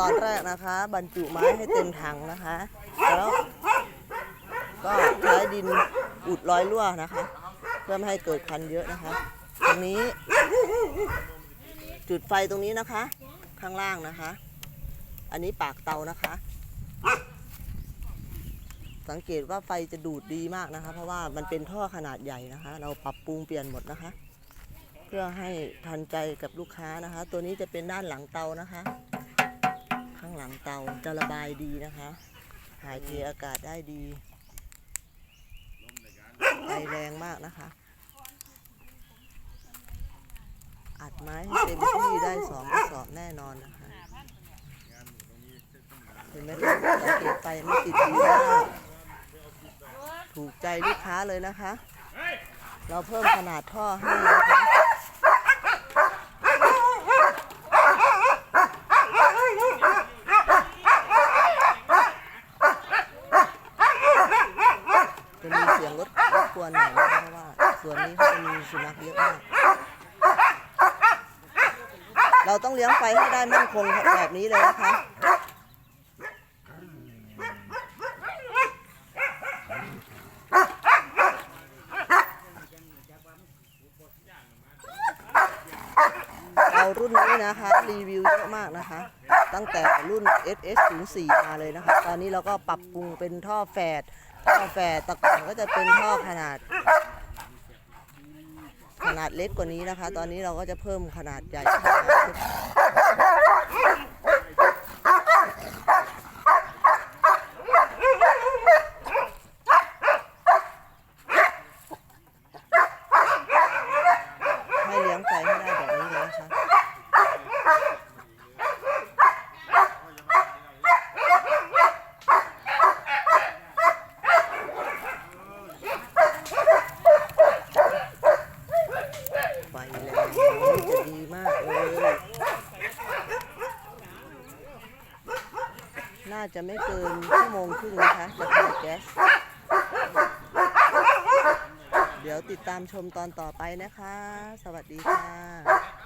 ตอนแรกนะคะ บรรจุไม้ให้เต็มถังนะคะ แล้วก็ใช้ดินอุดรอยรั่วนะคะ เพื่อไม่ให้เกิดควันเยอะนะคะ ตรงนี้ จุดไฟตรงนี้นะคะ ข้างล่างนะคะ อันนี้ปากเตานะคะ สังเกตว่าไฟจะดูดดีมากนะคะ เพราะว่ามันเป็นท่อขนาดใหญ่นะคะ เราปรับปรุงเปลี่ยนหมดนะคะ เพื่อให้ทันใจกับลูกค้านะคะ ตัวนี้จะเป็นด้านหลังเตานะคะ เตาจะระบายดีนะคะถ่ายเทอากาศได้ดีไฟแรงมากนะคะ อัดไม้ให้เต็มที่ได้สองกระสอบแน่นอนนะคะ เห็นไหมคะสังเกตไปไม่ติดดีมากถูกใจลูกค้าเลยนะคะ เราเพิ่มขนาดท่อให้นะคะมีเสียงรถ รบกวนหน่อยนะคะเพราะว่าส่วนนี้เขาจะมีสุนัขเยอะมาก เราต้องเลี้ยงไฟให้ได้มั่นคงแบบนี้เลยนะคะเอารุ่นนี้นะคะ รีวิวเยอะมากนะคะ ตั้งแต่รุ่น SS 0 4 มาเลยนะคะ ตอนนี้เราก็ปรับปรุงเป็นท่อแฝด ท่อแฟแตะก่อนก็จะเป็นท่อขนาด ขนาดเล็กกว่านี้นะคะ ตอนนี้เราก็จะเพิ่มขนาดใหญ่ขึ้นมาให้เลี้ยงไฟให้ได้แบบนี้เลยนะคะ ไฟแรงจะดีมากเลย น่าจะไม่เกินชั่วโมงครึ่งนะคะจะเปิดแก๊ส เดี๋ยวติดตามชมตอนต่อไปนะคะ สวัสดีค่ะ